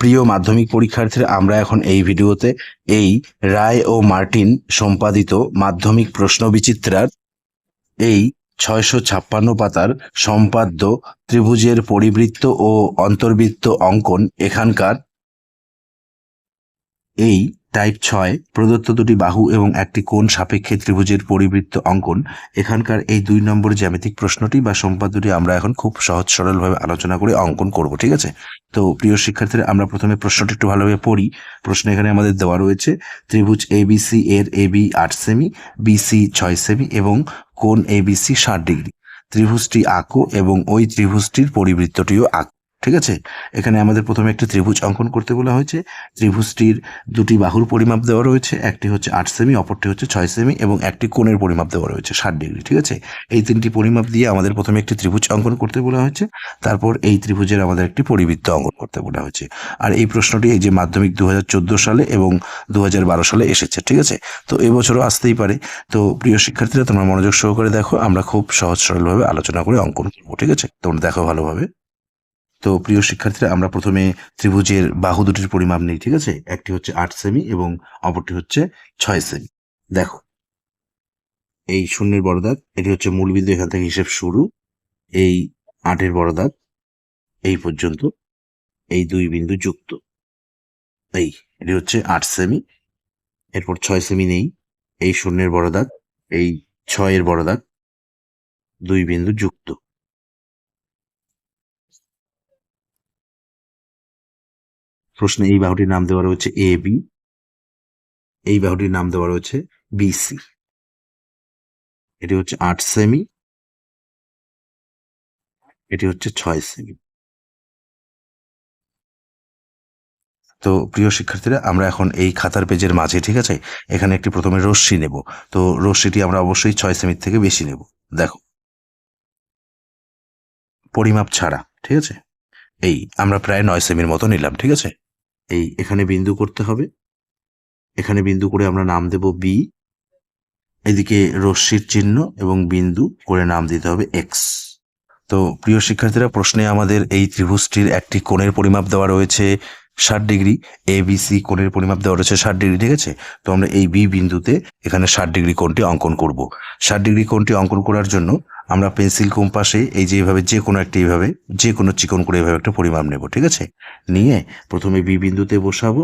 প্রিয় মাধ্যমিক পরীক্ষার্থীরা, আমরা এখন এই ভিডিওতে এই রায় ও মার্টিন সম্পাদিত মাধ্যমিক প্রশ্ন বিচিত্রার এই ছয়শো ছাপ্পান্ন পাতার সম্পাদ্য ত্রিভুজের পরিবৃত্ত ও অন্তর্বৃত্ত অঙ্কন এখানকার এই টাইপ ছয়, প্রদত্ত দুটি বাহু এবং একটি কোণ সাপেক্ষে ত্রিভুজের পরিবৃত্ত অঙ্কন। এখানকার এই দুই নম্বর জ্যামিতিক প্রশ্নটি বা সম্পাদ্যটি আমরা এখন খুব সহজ সরলভাবে আলোচনা করে অঙ্কন করব, ঠিক আছে? তো প্রিয় শিক্ষার্থীরা, আমরা প্রথমে প্রশ্নটি একটু ভালোভাবে পড়ি। প্রশ্ন এখানে আমাদের দেওয়া রয়েছে, ত্রিভুজ এবিসি এর এবি আট সেমি বিসি ছয় সেমি এবং কোণ এবিসি ষাট ডিগ্রি। ত্রিভুজটি আঁকো এবং ওই ত্রিভুজটির পরিবৃত্তটিও আঁকো। ঠিক আছে? এখানে আমাদের প্রথমে একটি ত্রিভুজ অঙ্কন করতে বলা হয়েছে। ত্রিভুজটির দুটি বাহুর পরিমাপ দেওয়া রয়েছে। একটি হচ্ছে আট সেমি, অপরটি হচ্ছে ছয় সেমি এবং একটি কোণের পরিমাপ দেওয়া রয়েছে ষাট ডিগ্রি, ঠিক আছে? এই তিনটি পরিমাপ দিয়ে আমাদের প্রথমে একটি ত্রিভুজ অঙ্কন করতে বলা হয়েছে। তারপর এই ত্রিভুজের আমাদের একটি পরিবৃত্ত অঙ্কন করতে বলা হয়েছে। আর এই প্রশ্নটি এই যে মাধ্যমিক দু হাজার চোদ্দ সালে এবং দু হাজার বারো সালে এসেছে, ঠিক আছে? তো এবছরও আসতেই পারে। তো প্রিয় শিক্ষার্থীরা, তোমরা মনোযোগ সহকারে দেখো, আমরা খুব সহজ সরলভাবে আলোচনা করে অঙ্কন করব, ঠিক আছে? তোমরা দেখো ভালোভাবে। তো প্রিয় শিক্ষার্থীরা, আমরা প্রথমে ত্রিভুজের বাহু দুটির পরিমাপ নেই, ঠিক আছে? একটি হচ্ছে আট সেমি এবং অপরটি হচ্ছে ছয় সেমি। দেখো, এই শূন্যের বড় এটি হচ্ছে মূল বিন্দু এখান থেকে হিসেব শুরু। এই আটের বড় এই পর্যন্ত, এই দুই বিন্দু যুক্ত। এই, এটি হচ্ছে আট সেমি। এরপর ছয় সেমি নেই। এই শূন্যের বড় এই ছয়ের বড় দুই বিন্দু যুক্ত। প্রশ্নে এই বাহুটির নাম দেওয়া রয়েছে এ বি এই বাহুটির নাম দেওয়া রয়েছে বিসি এটি হচ্ছে আট সেমি। এটি হচ্ছে ছয় সেমি। তো প্রিয় শিক্ষার্থীরা, আমরা এখন এই খাতার পেজের মাঝে, ঠিক আছে? এখানে একটি প্রথমে রশ্মি নেব। তো রশ্মিটি আমরা অবশ্যই ছয় সেমির থেকে বেশি নেব। দেখো। পরিমাপ ছাড়া, ঠিক আছে? এই, আমরা প্রায় নয় সেমির মতো নিলাম, ঠিক আছে? এই এখানে বিন্দু করতে হবে। এখানে বিন্দু করে আমরা নাম দেব বি এদিকে রশ্মির চিহ্ন এবং বিন্দু করে নাম দিতে হবে এক্স তো প্রিয় শিক্ষার্থীরা, প্রশ্নে আমাদের এই ত্রিভুজটির একটি কোণের পরিমাপ দেওয়া রয়েছে ষাট ডিগ্রি। এ বি সি কোণের পরিমাপ দেওয়া রয়েছে ষাট ডিগ্রি, ঠিক আছে? তো আমরা এই বি বিন্দুতে এখানে ষাট ডিগ্রি কোণটি অঙ্কন করব। ষাট ডিগ্রি কোণটি অঙ্কন করার জন্য আমরা পেন্সিল কম্পাসে এই যে এইভাবে, যে কোনো একটা এইভাবে, যে কোনো চিকন করে এইভাবে একটা পরিমাপ নেব, ঠিক আছে? নিয়ে প্রথমে বি বিন্দুতে বসাবো,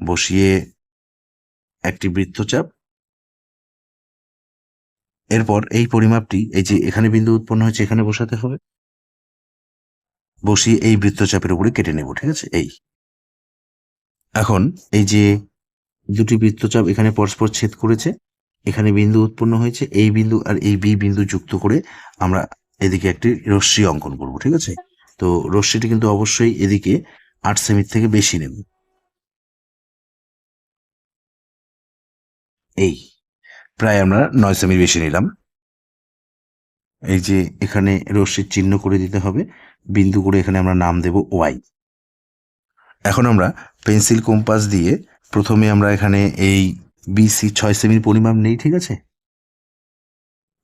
বসিয়ে একটি বৃত্তচাপ। এরপর এই পরিমাপটি, এই যে এখানে বিন্দু উৎপন্ন হয়েছে, এখানে বসাতে হবে। বসিয়ে এই বৃত্তচাপের উপরে কেটে নেব, ঠিক আছে? এই। এখন এই যে দুটি বৃত্তচাপ এখানে পরস্পর ছেদ করেছে এখানে বিন্দু উৎপন্ন হয়েছে, এই বিন্দু আর এই বি বিন্দু যুক্ত করে আমরা এদিকে একটি রশ্মি অঙ্কন করব, ঠিক আছে? তো রশ্মিটি কিন্তু অবশ্যই এদিকে আট সেমির থেকে বেশি নেব। এই, প্রায় আমরা নয় সেমির বেশি নিলাম। এই যে এখানে রশ্মির চিহ্ন করে দিতে হবে, বিন্দু করে এখানে আমরা নাম দেব ওয়াই। এখন আমরা পেন্সিল কম্পাস দিয়ে প্রথমে আমরা এখানে এই বিসি ছয় সেমির পরিমাপ নেই, ঠিক আছে?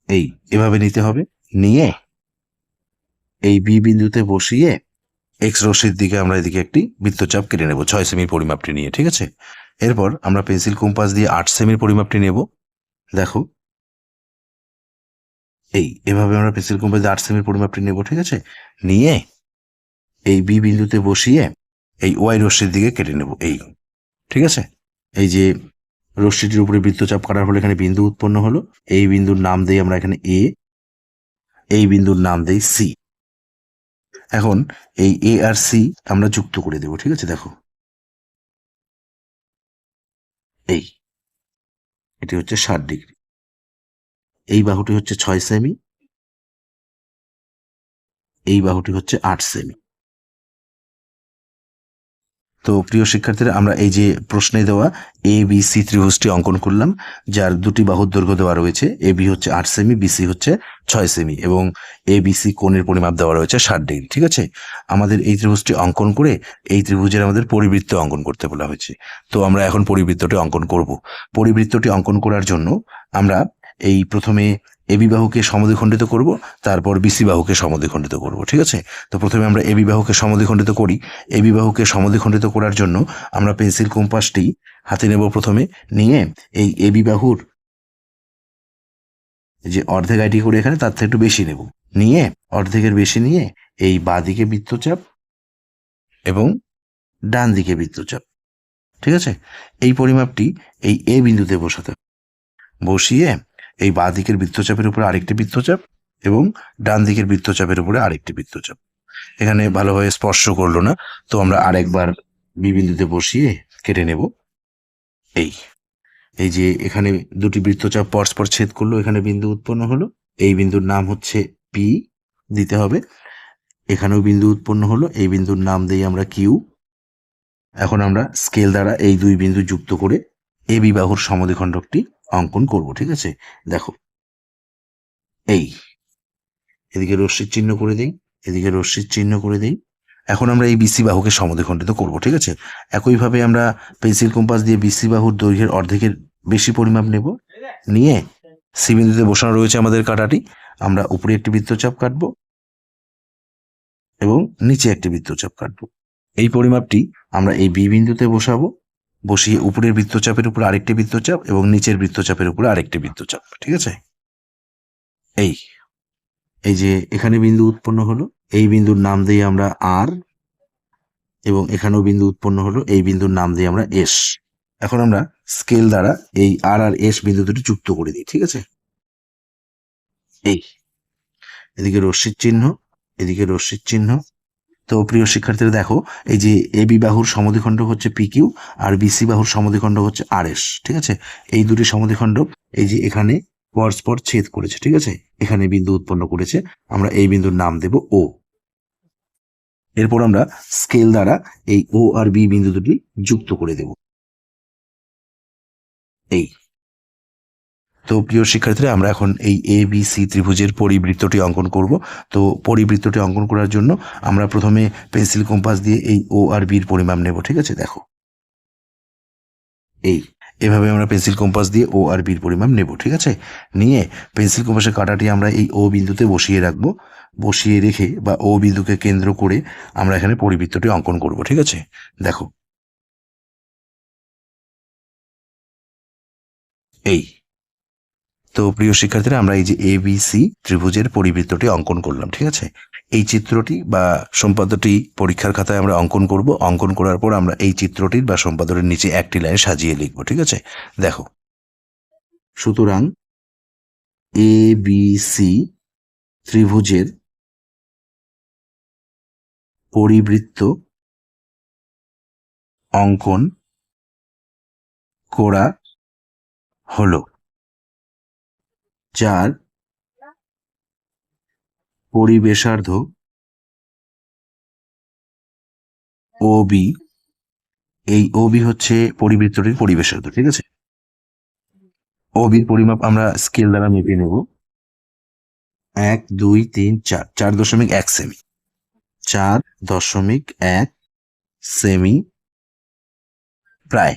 এই, এভাবে নিতে হবে। নিয়ে এই বি বিন্দুতে বসিয়ে এক্স রশ্মির দিকে আমরা এদিকে একটি বৃত্তচাপ কেটে নেব, ছয় সেমির পরিমাপটি নিয়ে, ঠিক আছে? এরপর আমরা পেন্সিল কম্পাস দিয়ে আট সেমির পরিমাপটি নেব। দেখো। এই, এভাবে আমরা পেন্সিল কম্পাস দিয়ে আট সেমির পরিমাপটি নেব, ঠিক আছে? নিয়ে এই বি বিন্দুতে বসিয়ে এই ওয়াই রশ্মির দিকে কেটে নেব, এই, ঠিক আছে? এই যে রশ্মিটির উপরে বৃত্তচাপ কাটার ফলে এখানে বিন্দু উৎপন্ন হলো। এই বিন্দুর নাম দেই আমরা এখানে এ এই বিন্দুর নাম দেই সি এখন এই এ আর সি আমরা যুক্ত করে দেব, ঠিক আছে? দেখো। এই, এটি হচ্ছে ষাট ডিগ্রি। এই বাহুটি হচ্ছে ছয় সেমি, এই বাহুটি হচ্ছে আট সেমি। তো প্রিয় শিক্ষার্থীরা, আমরা এই যে প্রশ্নে দেওয়া এ বি সি ত্রিভুজটি অঙ্কন করলাম, যার দুটি বাহুর দৈর্ঘ্য দেওয়া রয়েছে এ বি হচ্ছে আট সেমি বিসি হচ্ছে ছয় সেমি এবং এ বি সি কোণের পরিমাপ দেওয়া রয়েছে ষাট ডিগ্রি ঠিক আছে? আমাদের এই ত্রিভুজটি অঙ্কন করে এই ত্রিভুজের আমাদের পরিবৃত্ত অঙ্কন করতে বলা হয়েছে। তো আমরা এখন পরিবৃত্তটি অঙ্কন করব। পরিবৃত্তটি অঙ্কন করার জন্য আমরা এই প্রথমে এবি বাহুকে সমদ্বিখণ্ডিত করব, তারপর বিসি বাহুকে সমদ্বিখণ্ডিত করব, ঠিক আছে? তো প্রথমে আমরা এবি বাহুকে সমদ্বিখণ্ডিত করি। এবি বাহুকে সমদ্বিখণ্ডিত করার জন্য আমরা পেন্সিল কম্পাসটি হাতে নেব প্রথমে, নিয়ে এই এবি বাহুর যে অর্ধেক আইটি করে এখানে, তার থেকে একটু বেশি নেব। নিয়ে অর্ধেকের বেশি নিয়ে এই বাঁ দিকে বৃত্তচাপ এবং ডান দিকে বৃত্তচাপ, ঠিক আছে? এই পরিমাপটি এই এ বিন্দুতে বসাতে বসিয়ে এই বাঁ দিকের বৃত্তচাপের উপরে আরেকটি বৃত্তচাপ এবং ডান দিকের বৃত্তচাপের উপরে আরেকটি বৃত্তচাপ। এখানে ভালোভাবে স্পর্শ করল না, তো আমরা আরেকবার বি বিন্দুতে বসিয়ে কেটে নেব। এই এই যে এখানে দুটি বৃত্তচাপ পরস্পর ছেদ করল, এখানে বিন্দু উৎপন্ন হলো। এই বিন্দুর নাম হচ্ছে পি, দিতে হবে। এখানেও বিন্দু উৎপন্ন হলো, এই বিন্দুর নাম দিই আমরা কিউ। এখন আমরা স্কেল দ্বারা এই দুই বিন্দু যুক্ত করে এ বিবাহুর সমদ্বিখণ্ডকটি অঙ্কন করব, ঠিক আছে? দেখো। এই, এদিকে রশ্মির চিহ্ন করে দিই, এদিকে রশ্মির চিহ্ন করে দিই। এখন আমরা এই বিসি বাহুকে সমদ্বিখণ্ডিত করব, ঠিক আছে? একইভাবে আমরা পেন্সিল কম্পাস দিয়ে বিসি বাহুর দৈর্ঘ্যের অর্ধেকের বেশি পরিমাপ নেব। নিয়ে সি বিন্দুতে বসানো রয়েছে আমাদের কাটাটি। আমরা উপরে একটি বৃত্তচাপ কাটব এবং নিচে একটি বৃত্তচাপ কাটব। এই পরিমাপটি আমরা এই বি বিন্দুতে বসাবো। বসিয়ে উপরের বৃত্তচাপের উপর আরেকটি বৃত্তচাপ এবং নিচের বৃত্তচাপের উপর আরেকটি বৃত্তচাপ, ঠিক আছে? এই এই যে এখানে বিন্দু উৎপন্ন হলো, এই বিন্দুর নাম দিই আমরা আর এবং এখানেও বিন্দু উৎপন্ন হলো, এই বিন্দুর নাম দিই আমরা এস। এখন আমরা স্কেল দ্বারা এই আর আর এস বিন্দু দুটি যুক্ত করে দিই, ঠিক আছে? এই, এদিকে রশ্মির চিহ্ন, এদিকে রশ্মির চিহ্ন তো প্রিয় শিক্ষার্থীরা, দেখো, এই যে এ বি বাহুর সমদ্বিখণ্ড হচ্ছে পি কিউ আর বিসি বাহুর সমদ্বিখণ্ড হচ্ছে আর এস, ঠিক আছে? এই দুটি সমদ্বিখণ্ড এই যে এখানে পরস্পর ছেদ করেছে, ঠিক আছে? এখানে বিন্দু উৎপন্ন করেছে, আমরা এই বিন্দুর নাম দেব ও। এরপর আমরা স্কেল দ্বারা এই ও আর বি বিন্দু দুটি যুক্ত করে দেব। এই। তো প্রিয় শিক্ষার্থীরা, আমরা এখন এই এ বি সি ত্রিভুজের পরিবৃত্তটি অঙ্কন করব। তো পরিবৃত্তটি অঙ্কন করার জন্য আমরা প্রথমে পেন্সিল কম্পাস দিয়ে এই ও আর বির পরিমাপ নেব, ঠিক আছে? দেখো। এই, এভাবে আমরা পেন্সিল কম্পাস দিয়ে ও আর বির পরিমাপ নেব, ঠিক আছে? নিয়ে পেন্সিল কম্পাসের কাঁটাটি আমরা এই ও বিন্দুতে বসিয়ে রাখব। বসিয়ে রেখে বা ও বিন্দুকে কেন্দ্র করে আমরা এখানে পরিবৃত্তটি অঙ্কন করব, ঠিক আছে? দেখো। এই তো প্রিয় শিক্ষার্থীরা, আমরা এই যে এ বি সি ত্রিভুজের পরিবৃত্তটি অঙ্কন করলাম, ঠিক আছে? এই চিত্রটি বা সম্পাদ্যটি পরীক্ষার খাতায় আমরা অঙ্কন করব। অঙ্কন করার পর আমরা এই চিত্রটির বা সম্পাদনের নিচে একটি লাইন সাজিয়ে লিখব, ঠিক আছে? দেখো। সুতরাং এ বি সি ত্রিভুজের পরিবৃত্ত অঙ্কন করা হলো। যার পরিবেশার্ধ ও বি এই ও বি হচ্ছে পরিবৃত্তটির পরিবেশার্ধ, ঠিক আছে? ও বির পরিমাপ আমরা স্কেল দ্বারা মেপে নেব। এক, দুই, তিন, চার চার দশমিক এক সেমি চার দশমিক এক সেমি প্রায়।